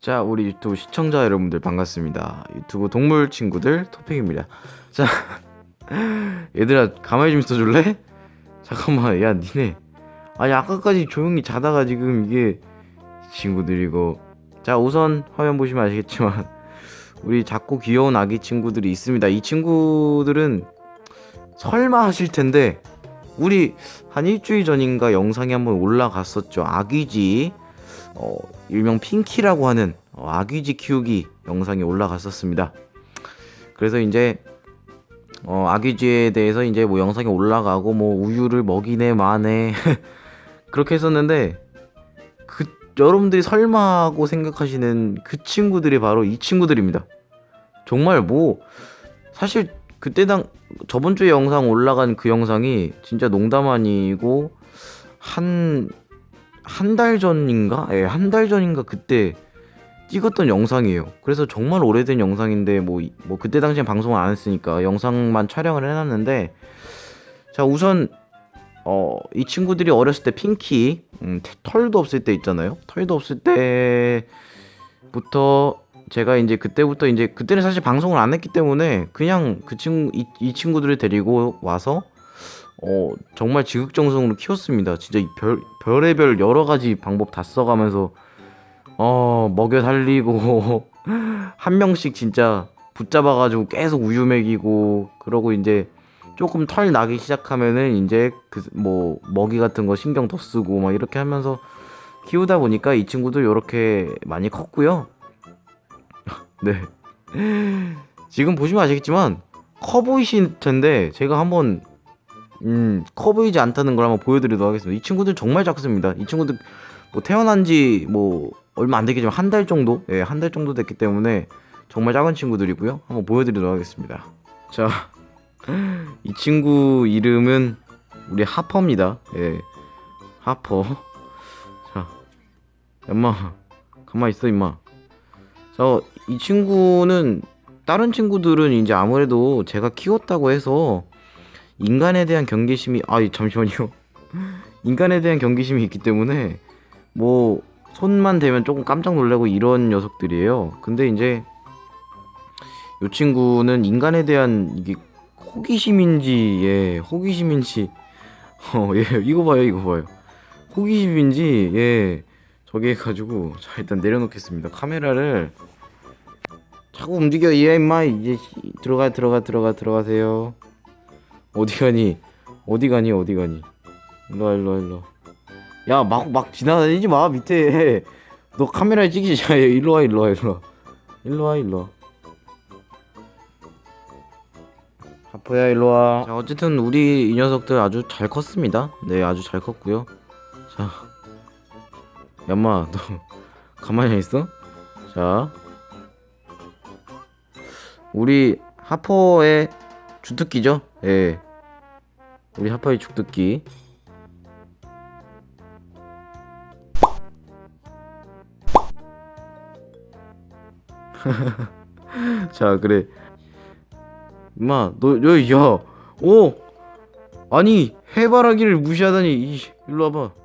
자, 우리 유튜브 시청자 여러분들 반갑습니다. 유튜브 동물 친구들 토픽입니다. 자, 얘들아 가만히 좀 있어줄래? 잠깐만, 야 니네. 아니 아까까지 조용히 자다가 지금 이게 친구들이고. 자, 우선 화면 보시면 아시겠지만 우리 작고 귀여운 아기 친구들이 있습니다. 이 친구들은 설마 하실 텐데 우리 한 일주일 전인가 영상이 한번 올라갔었죠. 아귀지 어, 일명 핑키라고 하는 어, 아귀지 키우기 영상이 올라갔었습니다. 그래서 이제 어, 아귀지에 대해서 이제 뭐 영상이 올라가고 뭐 우유를 먹이네 마네 그렇게 했었는데 그 여러분들이 설마 하고 생각하시는 그 친구들이 바로 이 친구들입니다. 정말 뭐 사실 그때 당 저번 주에 영상 올라간 그 영상이 진짜 농담 아니고 한 한 달 전인가? 예, 한 달 전인가 그때 찍었던 영상이에요. 그래서 정말 오래된 영상인데 뭐 뭐 그때 당시엔 방송을 안 했으니까 영상만 촬영을 해놨는데 자 우선 어 이 친구들이 어렸을 때 핑키 음, 태- 털도 없을 때 있잖아요. 털도 없을 때부터 제가 이제 그때부터 이제 그때는 사실 방송을 안 했기 때문에 그냥 그 친구 이, 이 친구들을 데리고 와서 어 정말 지극정성으로 키웠습니다. 진짜 이별 별의별 여러 가지 방법 다 써가면서 어 먹여 살리고 한 명씩 진짜 붙잡아가지고 계속 우유 먹이고 그러고 이제 조금 털 나기 시작하면은 이제 그 뭐 먹이 같은 거 신경 더 쓰고 막 이렇게 하면서 키우다 보니까 이 친구도 이렇게 많이 컸고요. 네. 지금 보시면 아시겠지만 커 보이실 텐데 제가 한번 음, 커 보이지 않다는 걸 한번 보여드리도록 하겠습니다. 이 친구들 정말 작습니다. 이 친구들 뭐 태어난 지 뭐 얼마 안 되겠지만 한 달 정도, 예, 한 달 정도 됐기 때문에 정말 작은 친구들이고요. 한번 보여드리도록 하겠습니다. 자, 이 친구 이름은 우리 하퍼입니다. 예, 하퍼. 자, 엄마, 가만 있어 임마. 자, 이 친구는 다른 친구들은 이제 아무래도 제가 키웠다고 해서 인간에 대한 경계심이 아 잠시만요. 인간에 대한 경계심이 있기 때문에 뭐 손만 대면 조금 깜짝 놀라고 이런 녀석들이에요. 근데 이제 이 친구는 인간에 대한 이게 호기심인지 예 호기심인지 어예 이거 봐요 이거 봐요 호기심인지 예 저기 해가지고 자 일단 내려놓겠습니다 카메라를 자꾸 움직여 얘 임마 이제 씨, 들어가 들어가 들어가 들어가세요 어디 가니? 어디 가니? 어디 가니? 일로와 일로와 일로와. 야막 막 지나다니지 마 밑에. 너 카메라에 찍히지 자 일로 와 일로 와 일로 와. 일로 와 일로 와. 하프야 일로 와. 자 어쨌든 우리 이 녀석들 아주 잘 컸습니다. 네 아주 잘 컸고요. 자 얌마 너 가만히 있어? 자. 우리 하퍼의 주특기죠 예. 우리 하퍼의 주특기. 자 그래. 임마 너야오! 아니 해바라기를 무시하다니. 이, 일로 와봐